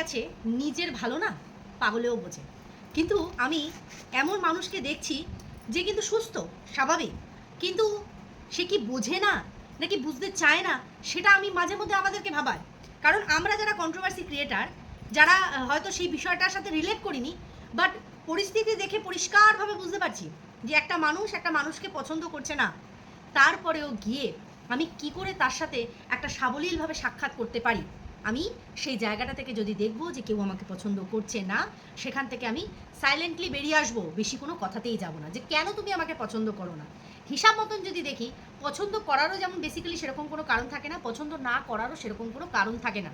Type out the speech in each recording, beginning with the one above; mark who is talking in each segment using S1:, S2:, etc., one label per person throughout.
S1: আছে, নিজের ভালো না, পাগলেও বোঝে। কিন্তু আমি এমন মানুষকে দেখছি যে কিন্তু সুস্থ, স্বাভাবিক। কিন্তু সে কি বোঝে না, নাকি বুঝতে চায় না, সেটা আমি মাঝে মধ্যে আমাদেরকে ভাবাই। কারণ আমরা যারা কন্ট্রোভার্সি ক্রিয়েটার যারা হয়তো সেই বিষয়টার সাথে রিলেট করিনি বাট পরিস্থিতি দেখে পরিষ্কারভাবে বুঝতে পারছি যে একটা মানুষ একটা মানুষকে পছন্দ করছে না। তারপরেও গিয়ে আমি কি করে তার সাথে একটা সাবলীলভাবে সাক্ষাৎ করতে পারি? আমি সেই জায়গাটা থেকে যদি দেখব যে কেউ আমাকে পছন্দ করছে না, সেখান থেকে আমি সাইলেন্টলি বেরিয়ে আসব, বেশি কোনো কথাতেই যাব না। যে কেন তুমি আমাকে পছন্দ করো না? হিসাব মতন যদি দেখি, পছন্দ করারও যেমন বেসিক্যালি সেরকম কোনো কারণ থাকে না, পছন্দ না করারও সেরকম কোনো কারণ থাকে না।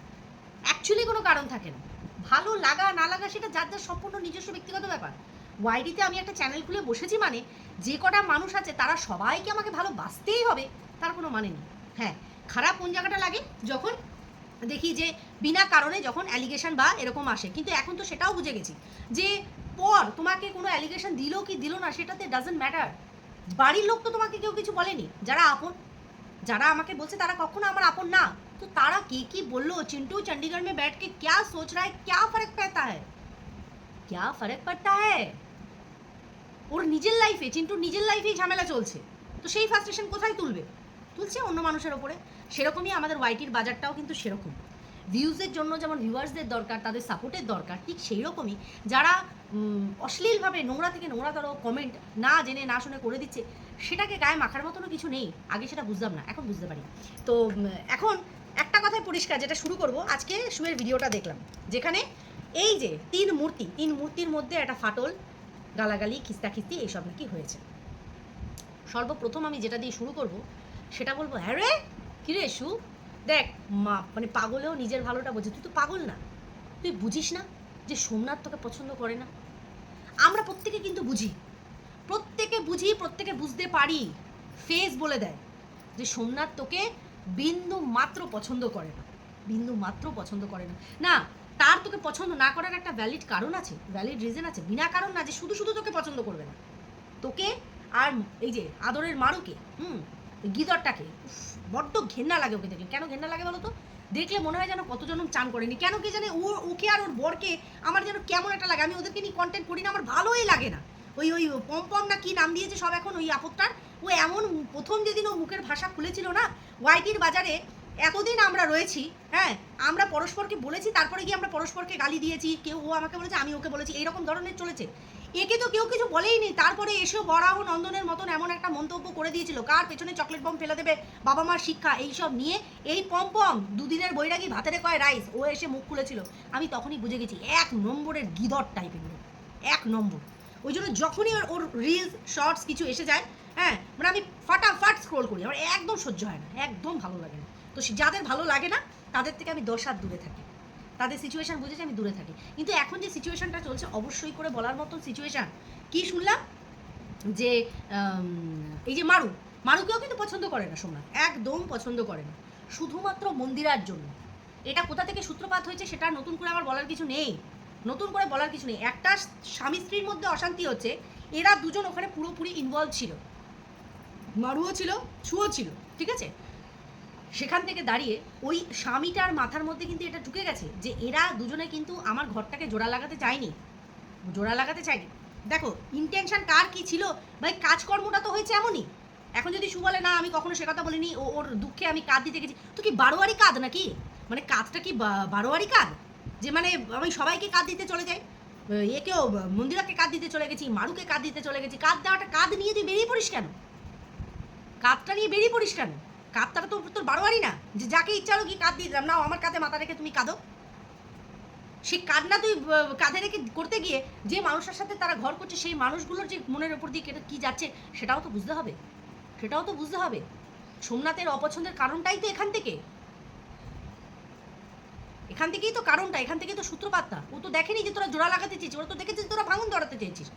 S1: অ্যাকচুয়ালি কোনো কারণ থাকে না। ভালো লাগা, না লাগা সেটা যার যার সম্পূর্ণ নিজস্ব ব্যক্তিগত ব্যাপার। ওয়াইডিতে আমি একটা চ্যানেল খুলে বসেছি মানে যে কটা মানুষ আছে তারা সবাইকে আমাকে ভালোবাসতেই হবে, তার কোনো মানে নেই। হ্যাঁ খারাপ কোন জায়গাটা লাগে? যখন দেখি যে বিনা কারণে যখন অ্যালিগেশন বা এরকম আসে কিন্তু এখন তো সেটাও বুঝে গেছি যে পর তোমাকে কোনো অ্যালিগেশন দিলো কি দিলো না সেটাতে ডাজেন্ট ম্যাটার বাড়ির লোক তো তোমাকে কেউ কিছু বলেনি যারা আপন যারা আমাকে বলছে তারা কখনো আমার আপন না তো তারা কি কি বললো चिंटू चंडीगढ़ में बैठ के क्या सोच रहा है क्या फर्क पड़ता है क्या फर्क पड़ता है ওর নিজের লাইফে চিন্টুর নিজের লাইফেই ঝামেলা চলছে তো সেই ফার্স্ট্রেশন কোথায় তুলবে তুলছে অন্য মানুষের ওপরে। সেরকমই আমাদের ওয়াইটির বাজারটাও কিন্তু সেরকম। ভিউজের জন্য যেমন ভিউয়ার্সদের দরকার, তাদের সাপোর্টের দরকার, ঠিক সেই রকমই যারা অশ্লীলভাবে নোংরা থেকে নোংরাতর কমেন্ট না জেনে, না শুনে করে দিচ্ছে, সেটাকে গায়ে মাখার মতনও কিছু নেই। আগে সেটা বুঝতাম না, এখন বুঝতে পারি। তো এখন একটা কথাই পরিষ্কার, যেটা শুরু করব, আজকে শুয়ের ভিডিওটা দেখলাম, যেখানে এই যে তিন মূর্তি, তিন মূর্তির মধ্যে একটা ফাটল, গালাগালি, খিস্তাখিস্তি, এইসব নাকি হয়েছে। সর্বপ্রথম আমি যেটা দিয়ে শুরু করব সেটা বলব হ্যাঁ রে? কিরে শু দেখ, মা মানে পাগলেও নিজের ভালোটা বোঝে। তুই তো পাগল না। তুই বুঝিস না যে সোমনাথ তোকে পছন্দ করে না? আমরা প্রত্যেকে কিন্তু বুঝি। প্রত্যেকে বুঝি, প্রত্যেকে বুঝতে পারি। ফেস বলে দেয় যে সোমনাথ তোকে বিন্দু মাত্র পছন্দ করে না। বিন্দু মাত্র পছন্দ করে না। না, তার তোকে পছন্দ না করার একটা ভ্যালিড কারণ আছে ভ্যালিড রিজন আছে। বিনা কারণ না যে শুধু শুধু তোকে পছন্দ করবে না। তোকে আর এই যে আদরের মারুকে, হুম গিদরটাকে বড্ড ঘেন্না লাগে ওকে দেখলে। কেন ঘেন্না লাগে বলো তো দেখলে মনে হয় যেন কতজন চান করেনি। কেন কি জানে ও, ওকে আর ওর বরকে আমার যেন কেমন একটা লাগে। আমি ওদেরকে নিয়ে কন্টেন্ট করি না, আমার ভালোই লাগে না। ওই ওই পম্পম না কি নাম দিয়েছে সব এখন ওই আপত্তার ও এমন প্রথম যেদিন ও মুখের ভাষা খুলেছিল না, ওয়াইটির বাজারে এতদিন আমরা রয়েছি হ্যাঁ আমরা পরস্পরকে বলেছি, তারপরে গিয়ে আমরা পরস্পরকে গালি দিয়েছি, কেউ ও আমাকে বলেছে, আমি ওকে বলেছি, এইরকম ধরনের চলেছে। একে তো কেউ কিছু বলেই নি তারপরে এসেও বরাহ নন্দনের মতন এমন একটা মন্তব্য করে দিয়েছিল। কার পেছনে চকলেট বম ফেলে দেবে? বাবা মার শিক্ষা, এইসব নিয়ে এই পম পম দুদিনের বৈরাগী ভাতেরে কয় রাইস ও এসে মুখ খুলেছিল। আমি তখনই বুঝে গেছি, এক নম্বরের গিদর টাইপের এক নম্বর। ওই জন্য যখনই ওর- ওর রিলস শর্টস কিছু এসে যায় হ্যাঁ মানে আমি ফাটাফাট স্ক্রোল করি। আমার একদম সহ্য হয় না, একদম ভালো লাগে না। তো যাদের ভালো লাগে না, তাদের থেকে আমি দশ হাত দূরে থাকি। তাদের সিচুয়েশন বুঝেছে, আমি দূরে থাকি। কিন্তু এখন যে সিচুয়েশনটা চলছে, অবশ্যই করে বলার মতন সিচুয়েশন কি শুনলাম? যে এই যে মারু, মারুকেও কিন্তু পছন্দ করে না সোমনাথ। একদম পছন্দ করে না। শুধুমাত্র মন্দিরার জন্য। এটা কোথা থেকে সূত্রপাত হয়েছে সেটা নতুন করে আমার বলার কিছু নেই। নতুন করে বলার কিছু নেই। একটা স্বামী স্ত্রীর মধ্যে অশান্তি হচ্ছে। এরা দুজন ওখানে পুরোপুরি ইনভলভ ছিল। মারুও ছিল, ছুও ছিল, ঠিক আছে? সেখান থেকে দাঁড়িয়ে ওই স্বামীটার মাথার মধ্যে কিন্তু এটা ঢুকে গেছে যে এরা দুজনে কিন্তু আমার ঘরটাকে জোড়া লাগাতে চায়নি। জোড়া লাগাতে চায়নি। দেখো ইন্টেনশন কার কি ছিল? ভাই, কাজকর্মটা তো হয়েছে এমনই। এখন যদি সু বলে, না, আমি কখনো সে কথা বলিনি, ও, ওর দুঃখে আমি কাঁদ দিতে গেছি। তো কি বারোয়ারি কাঁদ নাকি? মানে কাজটা কি বারোয়ারি কাঁদ? যে মানে আমি সবাইকে কাঁদ দিতে চলে যাই। একেও মন্দিরাকে কাঁদ দিতে চলে গেছি, মারুকে কাঁদ দিতে চলে গেছি। কাঁদ দেওয়াটা কাঁদ নিয়ে তুই বেরিয়ে পড়িস কেন? কাঁদটা নিয়ে বেরিয়ে পড়িস কেন? কাঁদটা তো তোর বারোয়ারি না? যে যাকে ইচ্ছা হলো কি কাঁদ দিয়ে দিলাম। নাও, আমার কাঁধে মাথা রেখে তুমি কাঁদো। সেই কান্না তুই কাঁধে রেখে করতে গিয়ে যে মানুষের সাথে তারা ঘর করছে, সেই মানুষগুলোর যে মনের ওপর দিয়ে কেটে কী যাচ্ছে, সেটাও তো বুঝতে হবে। সেটাও তো বুঝতে হবে। সোমনাথের অপছন্দের কারণটাই তো এখান থেকে। এখান থেকেই তো কারণটা, এখান থেকেই তো সূত্রপাতটা। ও তো দেখেনি যে তোরা জোড়া লাগাতে চেয়েছিস, ওরা তো দেখেছিস তোরা ভাঙন ধরাতে চেয়েছিস।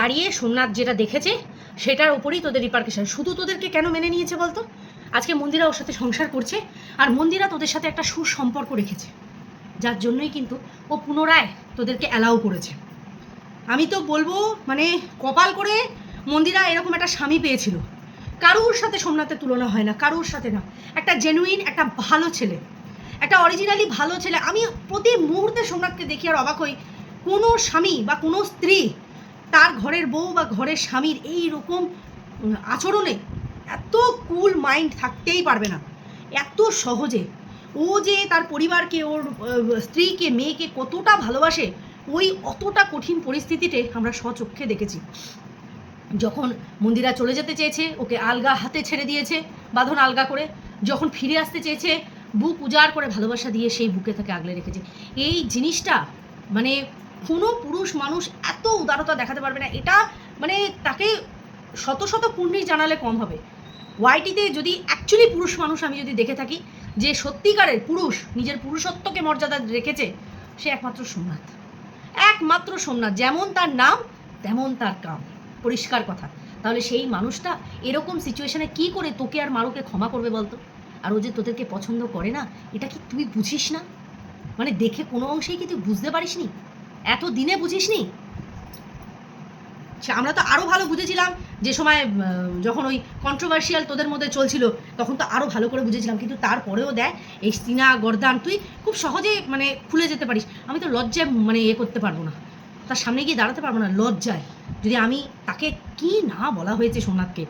S1: দাঁড়িয়ে সোমনাথ যেটা দেখেছে সেটার উপরেই তোদের রিপার্কেশন শুধু তোদেরকে কেন মেনে নিয়েছে বলতো? আজকে মন্দিরা ওর সাথে সংসার করছে, আর মন্দিরা তোদের সাথে একটা সুসম্পর্ক রেখেছে। যার জন্যই কিন্তু ও পুনরায় তোদেরকে অ্যালাউ করেছে। আমি তো বলব মানে কপাল করে মন্দিরা এরকম একটা স্বামী পেয়েছিল। কারুর সাথে সোমনাথের তুলনা হয় না, কারুর সাথে না। একটা জেনুইন একটা ভালো ছেলে। একটা অরিজিনালি ভালো ছেলে। আমি প্রতি মুহূর্তে সোমনাথকে দেখি আর অবাক হই। কোনো স্বামী বা কোনো স্ত্রী তার ঘরের বউ বা ঘরের স্বামীর এই রকম আচরণে এত কুল মাইন্ড থাকতেই পারবে না। এত সহজে। ও যে তার পরিবারকে, ওর স্ত্রীকে, মেয়েকে কতটা ভালোবাসে, ওই অতটা কঠিন পরিস্থিতিতে আমরা স্বচক্ষে দেখেছি। যখন মন্দিরা চলে যেতে চেয়েছে, ওকে আলগা হাতে ছেড়ে দিয়েছে, বাঁধন আলগা করে, যখন ফিরে আসতে চেয়েছে, বুক উজাড় করে ভালোবাসা দিয়ে সেই বুকে তাকে আগলে রেখেছে। এই জিনিসটা মানে কোনো পুরুষ মানুষ এত উদারতা দেখাতে পারবে না। এটা মানে তাকে শত শত পুণ্যি জানালে কম হবে। ওয়াইটিতে যদি অ্যাকচুয়ালি পুরুষ মানুষ আমি যদি দেখে থাকি, যে সত্যিকারের পুরুষ, নিজের পুরুষত্বকে মর্যাদা রেখেছে, সে একমাত্র সোমনাথ। একমাত্র সোমনাথ। যেমন তার নাম, তেমন তার কাম। পরিষ্কার কথা। তাহলে সেই মানুষটা এরকম সিচুয়েশনে কি করে তোকে আর মারুকে ক্ষমা করবে বলতো? আর ও যে তোদেরকে পছন্দ করে না, এটা কি তুই বুঝিস না? মানে দেখে কোনো অংশেই কি তুই বুঝতে পারিসনি? এত দিনে বুঝিসনি আমরা তো আরও ভালো বুঝেছিলাম যে সময় যখন ওই কন্ট্রোভার্সিয়াল তোদের মধ্যে চলছিল, তখন তো আরও ভালো করে বুঝেছিলাম। কিন্তু তারপরেও দেয় এই সিনা, গর্দান, তুই খুব সহজে মানে খুলে যেতে পারিস। আমি তো লজ্জায় মানে এ করতে পারব না। তার সামনে গিয়ে দাঁড়াতে পারব না, লজ্জায়। যদি আমি তাকে কি না বলা হয়েছে সোমনাথকে,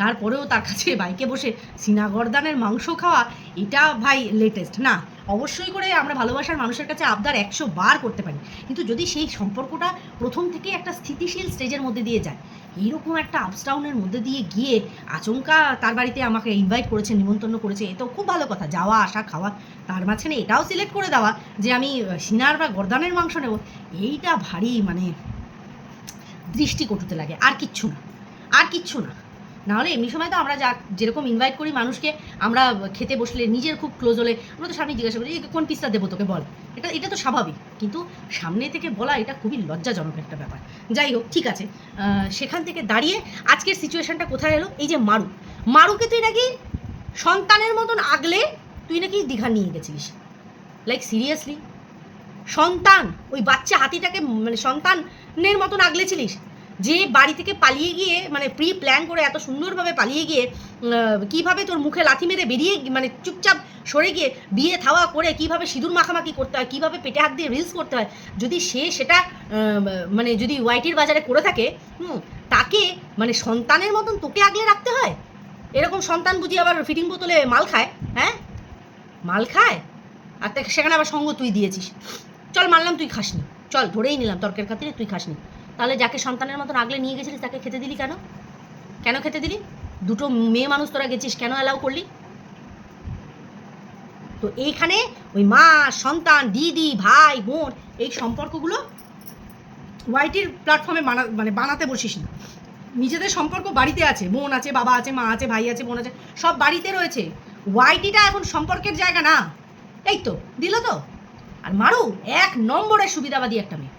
S1: তারপরেও তার কাছে বাইকে বসে সিনা, গর্দানের মাংস খাওয়া, এটা ভাই লেটেস্ট না? অবশ্যই করে আমরা ভালোবাসার মানুষের কাছে আবদার একশো বার করতে পারি। কিন্তু যদি সেই সম্পর্কটা প্রথম থেকে একটা স্থিতিশীল স্টেজের মধ্যে দিয়ে যায়, এইরকম একটা আপস ডাউনের মধ্যে দিয়ে গিয়ে আচমকা তার বাড়িতে আমাকে ইনভাইট করেছে, নিমন্ত্রণ করেছে এ তো খুব ভালো কথা। যাওয়া, আসা, খাওয়া, তার মাঝখানে এটাও সিলেক্ট করে দেওয়া যে আমি সিনার বা গর্দানের মাংস নেব, এইটা ভারী মানে দৃষ্টিকটুতে লাগে। আর কিচ্ছু না। আর কিচ্ছু না। নাহলে এমনি সময় তো আমরা যা, যেরকম ইনভাইট করি মানুষকে, আমরা খেতে বসলে, নিজের খুব ক্লোজ হলে, আমরা তো সামনে জিজ্ঞাসা করি কোন পিসটা দেবো তোকে বল? এটা এটা তো স্বাভাবিক। কিন্তু সামনে থেকে বলা এটা খুবই লজ্জাজনক একটা ব্যাপার। যাই হোক, ঠিক আছে। সেখান থেকে দাঁড়িয়ে আজকের সিচুয়েশনটা কোথায় এলো? এই যে মারু। মারুকে তুই নাকি সন্তানের মতন আগলে তুই নাকি দীঘা নিয়ে গেছিলিস। লাইক সিরিয়াসলি সন্তান, ওই বাচ্চা হাতিটাকে মানে সন্তানের মতন আগলেছিলিস? যে বাড়ি থেকে পালিয়ে গিয়ে মানে প্রি প্ল্যান করে এত সুন্দরভাবে পালিয়ে গিয়ে কীভাবে তোর মুখে লাথি মেরে বেরিয়ে মানে চুপচাপ সরে গিয়ে বিয়ে থাওয়া করে কীভাবে সিঁদুর মাখামাখি করতে হয়, কীভাবে পেটে হাত দিয়ে রিলস করতে হয়, যদি সে সেটা মানে যদি ওয়াইটির বাজারে করে থাকে, হুম, তাকে মানে সন্তানের মতন তোকে আগলে রাখতে হয়? এরকম সন্তান বুঝি আবার ফিটিং বোতলে মাল খায় হ্যাঁ? মাল খায়? আর সেখানে আবার সঙ্গ তুই দিয়েছিস। চল মানলাম তুই খাসনি। চল ধরেই নিলাম তর্কের খাতিরে তুই খাসনি। তাহলে যাকে সন্তানের মতন আগলে নিয়ে গেছিলিস, তাকে খেতে দিলি কেন? কেন খেতে দিলি? দুটো মেয়ে মানুষ তোরা গেছিস, কেন অ্যালাউ করলি? তো এইখানে ওই মা, সন্তান, দিদি, ভাই, বোন, এই সম্পর্কগুলো ওয়াইটির প্ল্যাটফর্মে বানা মানে বানাতে বসিস না। নিজেদের সম্পর্ক বাড়িতে আছে, বোন আছে, বাবা আছে, মা আছে, ভাই আছে, বোন আছে, সব বাড়িতে রয়েছে। ওয়াইটিটা এখন সম্পর্কের জায়গা না। এই তো, দিল তো। আর মারু, এক নম্বরের সুবিধাবাদী একটা মেয়ে।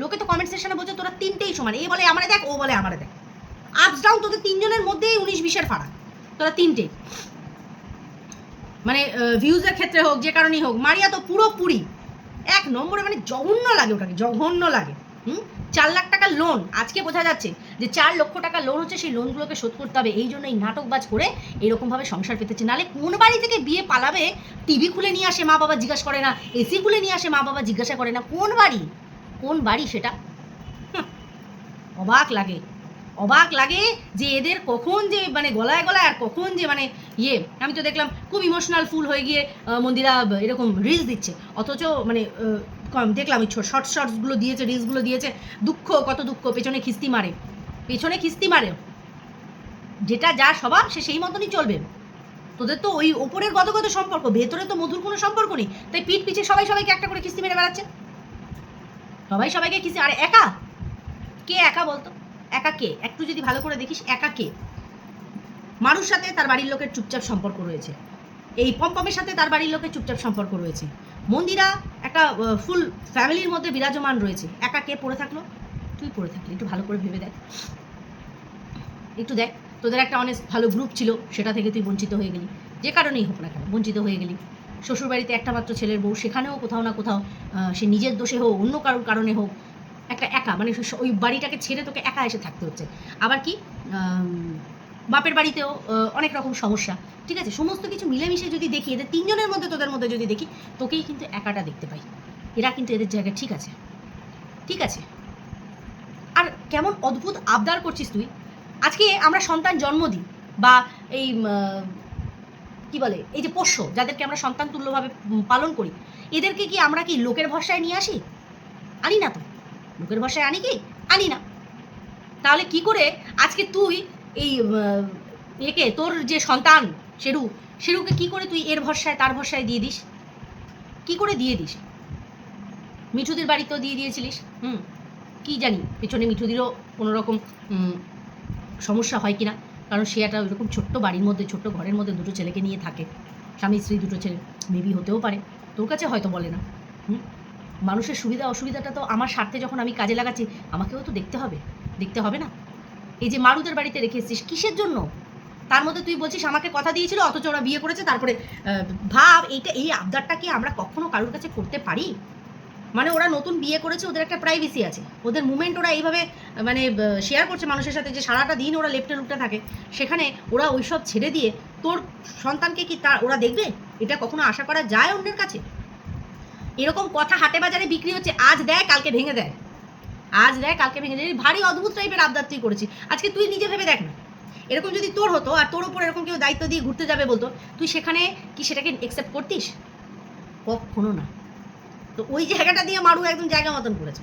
S1: লোকে তো কমেন্ট সেকশনে বলছে, তোরা তিনটেই সমান। এই বলে, আমারে দেখ, ও বলে, আমারে দেখ। আপস ডাউন তোদের তিনজনের মধ্যেই উনিশ বিশের ফারাক। তোরা তিনটে। মানে ভিউজের ক্ষেত্রে হোক, যে কারণেই হোক, মারিয়া তো পুরোপুরি এক নম্বরে মানে জঘন্য লাগে ওটাকে, জঘন্য লাগে। হুম? চার লাখ টাকা লোন আজকে বোঝা যাচ্ছে যে চার লক্ষ টাকা লোন হচ্ছে, সেই লোনগুলোকে শোধ করতে হবে। এই জন্য এই নাটকবাজ করে এরকমভাবে সংসার পেতেছে। নালে কোন বাড়ি থেকে বিয়ে পালাবে? টিভি খুলে নিয়ে আসে মা বাবা জিজ্ঞাসা করে না এসি খুলে নিয়ে আসে মা বাবা জিজ্ঞাসা করে না। কোন বাড়ি? কোন বাড়ি সেটা? অবাক লাগে। অবাক লাগে যে এদের কখন যে মানে গলায় গলায় আর কখন যে মানে ইয়ে। আমি তো দেখলাম খুব ইমোশনাল ফুল হয়ে গিয়ে মন্দিরা এরকম রিলস দিচ্ছে। অথচ মানে দেখলাম ওই শর্ট শর্টসগুলো দিয়েছে রিলসগুলো দিয়েছে। দুঃখ, কত দুঃখ, পেছনে খিস্তি মারে। পেছনে খিস্তি মারে। যেটা যা স্বভাব, সে সেই মতনই চলবে। তোদের তো ওই ওপরের গতগত সম্পর্ক, ভেতরে তো মধুর কোনো সম্পর্ক নেই। তাই পিঠ পিছে সবাই সবাইকে একটা করে কিস্তি মেরে বেড়াচ্ছে। সবাই সবাইকে কিস্তি আরে একা? কে একা বলতো? একা কে? একটু যদি ভালো করে দেখিস, একা কে? মারুর সাথে তার বাড়ির লোকের চুপচাপ সম্পর্ক রয়েছে। এই পম্পমের সাথে তার বাড়ির লোকের চুপচাপ সম্পর্ক রয়েছে। মন্দিরা একটা ফুল ফ্যামিলির মধ্যে বিরাজমান রয়েছে। একা কে পড়ে থাকল? তুই পড়ে থাকলি, একটু ভালো করে ভেবে দেখ। একটু দেখ, তোদের একটা অনেক ভালো গ্রুপ ছিল, সেটা থেকে তুই বঞ্চিত হয়ে গেলি। যে কারণেই হোক না কেন, বঞ্চিত হয়ে গেলি। শ্বশুরবাড়িতে একটা মাত্র ছেলের বউ, সেখানেও কোথাও না কোথাও সে নিজের দোষে হোক, অন্য কারোর কারণে হোক, একটা একা মানে ওই বাড়িটাকে ছেড়ে তোকে একা এসে থাকতে হচ্ছে। আবার কি বাপের বাড়িতেও অনেক রকম সমস্যা, ঠিক আছে? সমস্ত কিছু মিলেমিশে যদি দেখি, এদের তিনজনের মধ্যে, তোদের মধ্যে যদি দেখি, তোকেই কিন্তু একাটা দেখতে পাই। এরা কিন্তু এদের জায়গায় ঠিক আছে। ঠিক আছে? আর কেমন অদ্ভুত আবদার করছিস তুই? আজকে আমরা সন্তান জন্ম দিই, বা এই কি বলে, এই যে পোষ্য, যাদেরকে আমরা সন্তান তুল্যভাবে পালন করি, এদেরকে কি আমরা কি লোকের ভরসায় নিয়ে আসি? আনি না তো। লোকের ভরসায় আনি কি? আনি না। তাহলে কি করে আজকে তুই এই একে, তোর যে সন্তান, শেরু, শেরুকে কি করে তুই এর ভরসায়, তার ভরসায় দিয়ে দিস? কি করে দিয়ে দিস? মিঠুদের বাড়িতেও দিয়ে দিয়েছিলিস? হুম। কি জানি, পেছনে মিঠুদিরও কোনো রকম সমস্যা হয় কিনা। কারণ সে একটা ওইরকম ছোট্ট বাড়ির মধ্যে, ছোট্ট ঘরের মধ্যে দুটো ছেলেকে নিয়ে থাকে। স্বামী, স্ত্রী দুটো ছেলে, মেবি হতেও পারে। তোর কাছে হয়তো বলে না। হুম? মানুষের সুবিধা, অসুবিধাটা তো আমার স্বার্থে যখন আমি কাজে লাগাচ্ছি, আমাকেও তো দেখতে হবে। দেখতে হবে না? এই যে মারুদের বাড়িতে রেখে এসছিস, কিসের জন্য? তার মধ্যে তুই বলছিস আমাকে কথা দিয়েছিল, অথচ ওরা বিয়ে করেছে, তারপরে ভাব, এইটা, এই আবদারটা কি আমরা কখনো কারোর কাছে করতে পারি? মানে ওরা নতুন বিয়ে করেছে, ওদের একটা প্রাইভেসি আছে। ওদের মুভমেন্ট ওরা এইভাবে মানে শেয়ার করছে মানুষের সাথে যে সারাটা দিন ওরা লেপটে লুপটে থাকে। সেখানে ওরা ওইসব ছেড়ে দিয়ে, তোর সন্তানকে কি তার ওরা দেখবে? এটা কখনো আশা করা যায় অন্যের কাছে? এরকম কথা হাটে বাজারে বিক্রি হচ্ছে, আজ দেয় কালকে ভেঙে দেয়। আজ দেয় কালকে ভেঙে দেয়। ভারী অদ্ভুত টাইপের আবদার তুই করেছিস আজকে তুই নিজে ভেবে দেখ না। এরকম যদি তোর হতো, আর তোর ওপর এরকম কেউ দায়িত্ব দিয়ে ঘুরতে যাবে বলতো, তুই সেখানে কি সেটাকে একসেপ্ট করতিস? কখনো না। তো ওই জায়গাটা দিয়ে মারু একদম জায়গা মতন করেছে।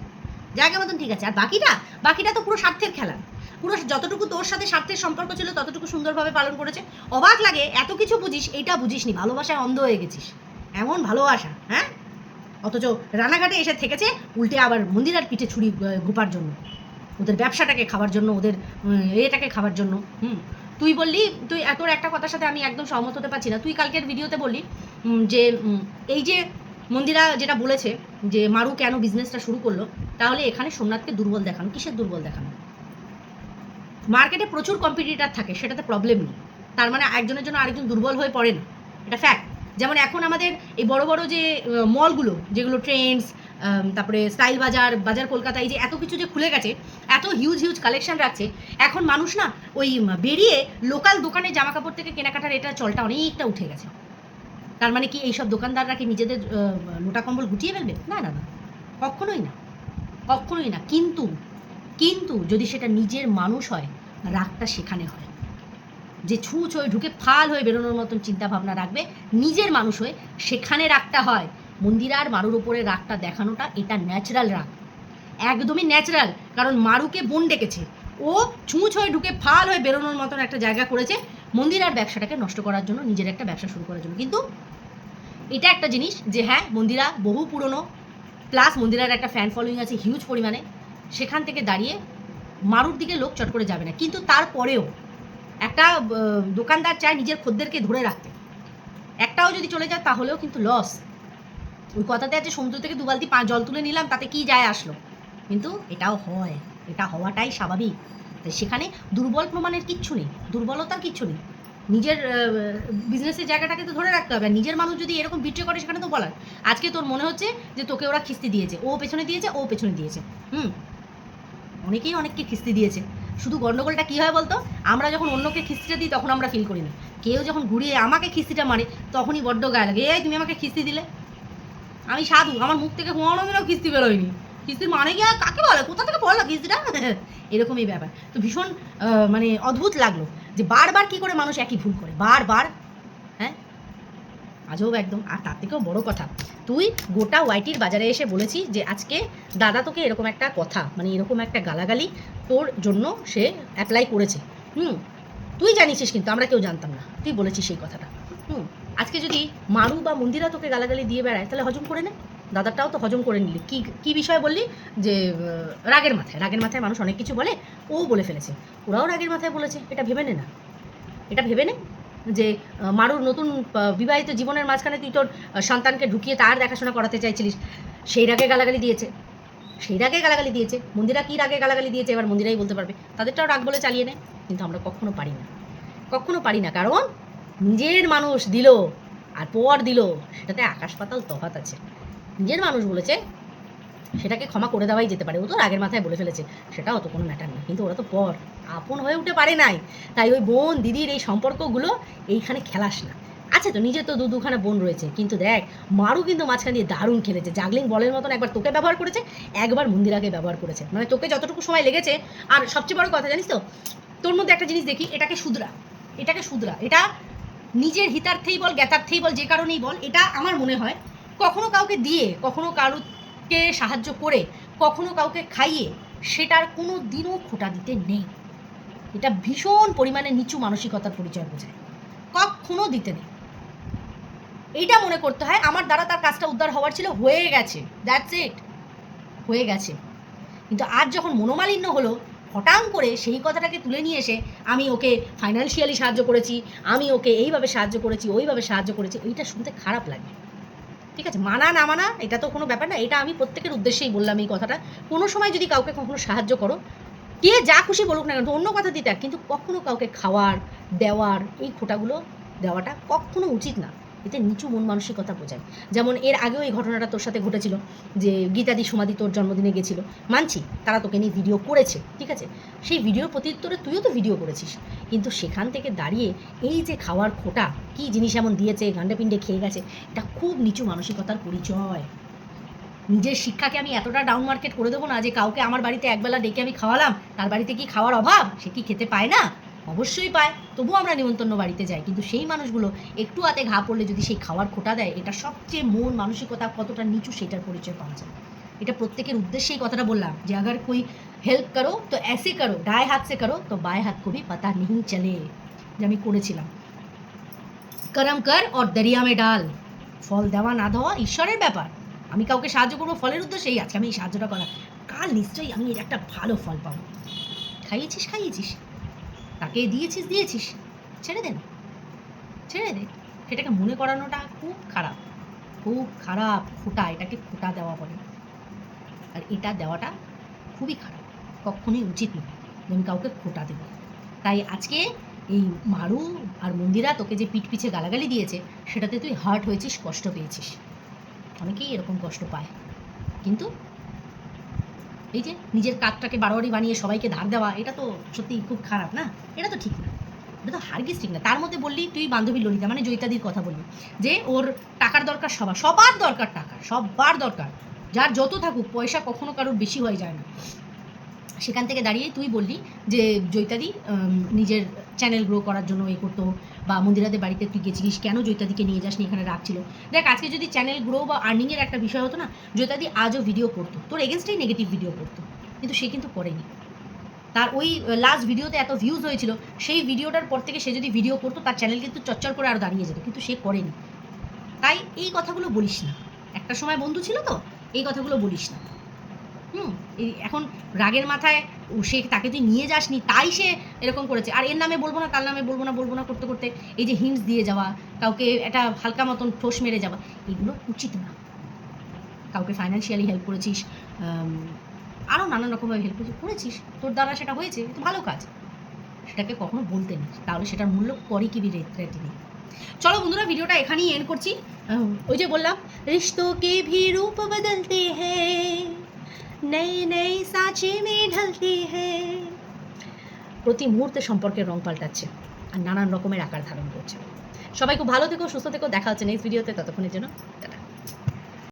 S1: জায়গা মতন ঠিক আছে। আর বাকিটা? বাকিটা তো পুরো স্বার্থের খেলা। পুরো যতটুকু তোর সাথে স্বার্থের সম্পর্ক ছিল, ততটুকু সুন্দরভাবে পালন করেছে। অবাক লাগে, এত কিছু বুঝিস এইটা বুঝিসনি। ভালোবাসায় অন্ধ হয়ে গেছিস। এমন ভালোবাসা হ্যাঁ? অথচ রানাঘাটে এসে থেকেছে, উল্টে আবার মন্দিরার পিঠে ছুরি গোপার জন্য। ওদের ব্যবসাটাকে খাবার জন্য, ওদের এটাকে খাবার জন্য, হুম? তুই বললি, তুই, তোর একটা কথার সাথে আমি একদম সহমত হতে পারছি না। তুই কালকের ভিডিওতে বললি যে এই যে মন্দিরা যেটা বলেছে যে মারু কেন বিজনেসটা শুরু করল, তাহলে এখানে সোমনাথকে দুর্বল দেখানো, কিসের দুর্বল দেখানো? মার্কেটে প্রচুর কম্পিটিটার থাকে, সেটাতে প্রবলেম নেই। তার মানে একজনের জন্য আরেকজন দুর্বল হয়ে পড়ে না। এটা ফ্যাক্ট যেমন এখন আমাদের এই বড় বড় যে মলগুলো যেগুলো ট্রেন্ডস তারপরে স্টাইল বাজার বাজার কলকাতায় যে এত কিছু যে খুলে গেছে, এত হিউজ হিউজ কালেকশন রাখছে, এখন মানুষ না ওই বেরিয়ে লোকাল দোকানে জামা কাপড় থেকে কেনাকাটার এটা চলটা অনেকটা উঠে গেছে। তার মানে কি এইসব দোকানদাররা কি নিজেদের লোটা কম্বল গুটিয়ে ফেলবে? না না না। কখনোই না। কখনোই না। কিন্তু কিন্তু যদি সেটা নিজের মানুষ হয়, রাগটা সেখানে হয়। যে ছুঁচ হয়ে ঢুকে ফাল হয়ে বেরোনোর মতন চিন্তা ভাবনা রাখবে, নিজের মানুষ হয়ে সেখানে রাগটা হয়। মন্দিরার মারুর উপরে রাগটা দেখানোটা এটা ন্যাচারাল রাগ। একদমই ন্যাচারাল কারণ মারুকে বোন ডেকেছে। ও ছুঁচ হয়ে ঢুকে ফাল হয়ে বেরোনোর মতন একটা জায়গা করেছে। মন্দির আর ব্যবসাটাকে নষ্ট করার জন্য, নিজের একটা ব্যবসা শুরু করার জন্য। কিন্তু এটা একটা জিনিস যে হ্যাঁ মন্দিরা বহু পুরনো প্লাস মন্দিরার একটা ফ্যান ফলোয়িং আছে হিউজ পরিমাণে। সেখান থেকে দাঁড়িয়ে মারুর দিকে লোক চট করে যাবে না। কিন্তু তারপরেও একটা দোকানদার চায় নিজের খদ্দেরকে ধরে রাখতে। একটাও যদি চলে যায়, তাহলেও কিন্তু লস ওই কথাতে আছে, সমুদ্র থেকে দু বালতি পা- জল তুলে নিলাম, তাতে কি যায় আসলো? কিন্তু এটাও হয়। এটা হওয়াটাই স্বাভাবিক। সেখানে দুর্বল প্রমাণের কিচ্ছু নেই, দুর্বলতার কিচ্ছু নেই। নিজের বিজনেসের জায়গাটাকে তো ধরে রাখতে হবে। নিজের মানুষ যদি এরকম বিট্রে করে, সেখানে তো বলার। আজকে তোর মনে হচ্ছে যে তোকে ওরা খিস্তি দিয়েছে। ও পেছনে দিয়েছে, ও পেছনে দিয়েছে। হুম? অনেকেই অনেককে খিস্তি দিয়েছে। শুধু গন্ডগোলটা কী হয় বলতো? আমরা যখন অন্যকে খিস্তিটা দিই, তখন আমরা ফিল করি না কেউ যখন ঘুরিয়ে আমাকে খিস্তিটা মারে, তখনই বড্ড গায়ে লাগে। এই, তুমি আমাকে খিস্তি দিলে? আমি সাধু। আমার মুখ থেকে হোঁয়ানো মেরেও কিস্তি বেরোয়নি। কিস্তির মানে কি আর কাকে বলে? কোথা থেকে বলল কিস্তিটা? এরকমই ব্যাপার। তো ভীষণ মানে অদ্ভুত লাগল যে বারবার কি করে মানুষ একই ভুল করে। বারবার। হ্যাঁ? আজব একদম। আর তার থেকেও বড় কথা, তুই গোটা ওয়াইটির বাজারে এসে বলেছি যে আজকে দাদা তোকে এরকম একটা কথা মানে এরকম একটা গালাগালি তোর জন্য সে অ্যাপ্লাই করেছে। হুম? তুই জানিসিস কিন্তু, আমরা কেউ জানতাম না। তুই বলেছিস সেই কথাটা। হুম? আজকে যদি মারু বা মন্দিরা তোকে গালাগালি দিয়ে বেড়ায়, তাহলে হজম করে নে। দাদারটাও তো হজম করে নিলি। কি কি বিষয় বললি? যে রাগের মাথায়। রাগের মাথায় মানুষ অনেক কিছু বলে, ও বলে ফেলেছে। ওরাও রাগের মাথায় বলেছে, এটা ভেবে নে না। এটা ভেবে নে যে মারুর নতুন বিবাহিত জীবনের মাঝখানে তুই তোর সন্তানকে ঢুকিয়ে তার দেখাশোনা করাতে চাইছিলিস। সেই রাগে গালাগালি দিয়েছে। সেই রাগে গালাগালি দিয়েছে। মন্দিরা কী রাগে গালাগালি দিয়েছে? এবার মন্দিরাই বলতে পারবে। তাদেরটাও রাগ বলে চালিয়ে নেয় কিন্তু আমরা কখনো পারি না। কখনো পারি না। কারণ নিজের মানুষ দিল, আর পর দিল। সেটাতে আকাশ পাতাল তফাত আছে। নিজের মানুষ বলেছে, সেটাকে ক্ষমা করে দেওয়াই যেতে পারে। ও তো রাগের মাথায় বলে ফেলেছে, সেটা অত কোনো ম্যাটার না কিন্তু ওরা তো পর আপন হয়ে উঠে পারে নাই। তাই ওই বোন, দিদির এই সম্পর্কগুলো এইখানে খেলাস না। আছে তো নিজের তো দু দুখানা বোন রয়েছে, কিন্তু দেখ, মারু কিন্তু মাঝখান দিয়ে দারুণ খেলেছে। জাগলিং বলের মতন একবার তোকে ব্যবহার করেছে, একবার মন্দিরাকে ব্যবহার করেছে। মানে তোকে যতটুকু সময় লেগেছে, আর সবচেয়ে বড় কথা জানিস তো, তোর মধ্যে একটা জিনিস দেখি, এটাকে শুধরা। এটাকে শুধরা। এটা নিজের হিতার্থেই বল, জ্ঞাতার্থেই বল, যে কারণেই বল, এটা আমার মনে হয় কখনো কাউকে দিয়ে, কখনো কারুকে সাহায্য করে, কখনো কাউকে খাইয়ে, সেটার কোনো দিনও খোটা দিতে নেই। এটা ভীষণ পরিমাণে নিচু মানসিকতার পরিচয় বোঝায়। কখনো দিতে নেই। এইটা মনে করতে হয়, আমার দ্বারা তার কাজটা উদ্ধার হওয়ার ছিল, হয়ে গেছে দ্যাটস ইট হয়ে গেছে। কিন্তু আজ যখন মনোমালিন্য হলো, হঠাৎ করে সেই কথাটাকে তুলে নিয়ে এসে, আমি ওকে ফাইন্যান্সিয়ালি সাহায্য করেছি, আমি ওকে এইভাবে সাহায্য করেছি, ওইভাবে সাহায্য করেছি, এইটা শুনতে খারাপ লাগে। ঠিক আছে, মানা না মানা, এটা তো কোনো ব্যাপার না, এটা আমি প্রত্যেকের উদ্দেশ্যেই বললাম এই কথাটা। কোনো সময় যদি কাউকে কখনো সাহায্য করো, কে যা খুশি বলুক না কেন, অন্য কথা দিতে কিন্তু কখনো কাউকে খাওয়ার, দেওয়ার এই খোটাগুলো দেওয়াটা কখনো উচিত না। এতে নিচু মন মানসিকতা বোঝায়। যেমন এর আগেও এই ঘটনাটা তোর সাথে ঘটেছিল, যে গীতাদি সমাধি তোর জন্মদিনে গেছিল। মানছি, তারা তোকে নিয়ে ভিডিও করেছে, ঠিক আছে? সেই ভিডিওর প্রত্যুত্তরে তুইও তো ভিডিও করেছিস। কিন্তু সেখান থেকে দাঁড়িয়ে এই যে খাওয়ার খোটা, কি জিনিস এমন দিয়েছে গান্ডে পিণ্ডে খেয়ে গেছে, এটা খুব নিচু মানসিকতার পরিচয়। নিজের শিক্ষাকে আমি এতটা ডাউন মার্কেট করে দেবো না যে কাউকে আমার বাড়িতে একবেলা ডেকে আমি খাওয়ালাম, তার বাড়িতে কি খাওয়ার অভাব? সে কি খেতে পায় না? অবশ্যই পায়, তবুও আমরা নিমন্ত্রণ বাড়িতে যাই। কিন্তু সেই মানুষগুলো একটু হাতে ঘা পড়লে যদি সেই খাওয়ার খোটা দেয়, এটা সবচেয়ে মন মানসিকতা কতটা নিচু সেটার পরিচয় পাওয়া যায়। এটা প্রত্যেকের উদ্দেশ্যেই কথাটা বললাম যে, আগার কই হেল্প করো, তো এসে করো ডায় হাত সে করো, তো বায় হাত কবি পাতা নেই চলে। যে আমি করেছিলাম। করম কর ওর দরিয়া মে ডাল। ফল দেওয়া না দেওয়া ঈশ্বরের ব্যাপার। আমি কাউকে সাহায্য করব ফলের উদ্দেশ্যেই, আজকে আমি এই সাহায্যটা করা কাল নিশ্চয়ই আমি এর একটা ভালো ফল পাবো। খাইয়েছিস খাইয়েছিস। তাকে দিয়েছিস দিয়েছিস। ছেড়ে দে না। ছেড়ে দে। সেটাকে মনে করানোটা খুব খারাপ। খুব খারাপ খোটা, এটাকে খোটা দেওয়া বলে। আর এটা দেওয়াটা খুবই খারাপ। কখনোই উচিত নয় আমি কাউকে খোটা দেব তাই আজকে এই মারু আর মন্দিরা তোকে যে পিঠ পিছে গালাগালি দিয়েছে, সেটাতে তুই হার্ট হয়েছিস, কষ্ট পেয়েছিস। অনেকেই এরকম কষ্ট পায়। কিন্তু এই যে নিজের কাঠটাকে বারোয়ারি বানিয়ে সবাইকে ধার দেওয়া, এটা তো সত্যি খুব খারাপ না? এটা তো ঠিক না। এটা তো হারগিস ঠিক না। তার মধ্যে বললি তুই বান্ধবী ললিতা মানে জয়িতাদির কথা বললি, যে ওর টাকার দরকার সবার সবার দরকার টাকা, সবার দরকার। যার যত থাকুক, পয়সা কখনো কারোর বেশি হয়ে যায় না। সেখান থেকে দাঁড়িয়ে তুই বললি যে, জৈতাদি নিজের চ্যানেল গ্রো করার জন্য এ করতো বা মন্দিরাদের বাড়িতে তুই গেছিলিস, কেন জৈতাদিকে নিয়ে যাসনি এখানে রাখছিল? দেখ, আজকে যদি চ্যানেল গ্রো বা আর্নিংয়ের একটা বিষয় হতো না, জৈতাদি আজও ভিডিও করতো। তোর এগেনস্টেই নেগেটিভ ভিডিও করতো। কিন্তু সে কিন্তু করেনি। তার ওই লাস্ট ভিডিওতে এত ভিউজ হয়েছিল, সেই ভিডিওটার পর থেকে সে যদি ভিডিও করতো, তার চ্যানেল কিন্তু চচ্চর করে আর দাঁড়িয়ে যেত। কিন্তু সে করেনি। তাই এই কথাগুলো বলিস না। একটা সময় বন্ধু ছিল তো, এই কথাগুলো বলিস না। হুম এখন রাগের মাথায় সে তাকে তুই নিয়ে যাসনি, তাই সে এরকম করেছে। আর এর নামে বলব না তার নামে বলব না বলব না করতে করতে, এই যে হিংস দিয়ে যাওয়া, কাউকে একটা হালকা মতন ঠোস মেরে যাওয়া, এগুলো উচিত না। কাউকে ফাইন্যান্সিয়ালি হেল্প করেছিস আরও নানান রকমভাবে হেল্প করেছিস। তোর দ্বারা সেটা হয়েছে তো ভালো কাজ। সেটাকে কখনো বলতে নেই। তাহলে সেটার মূল্য পরে কি রেটে নেই চলো বন্ধুরা, ভিডিওটা এখানেই এন্ড করছি। ওই যে বললাম রিস্তো কে ভি রূপ বদলতে হ্যাঁ নেই নেই সাঁচি মে ঢলতি হে প্রতি মুহূর্তে সম্পর্কের রং পাল্টাচ্ছে আর নানান রকমের আকার ধারণ করছে। সবাই খুব ভালো থেকো, সুস্থ থেকো, দেখা হচ্ছে নেক্সট ভিডিওতে ততক্ষণের জন্য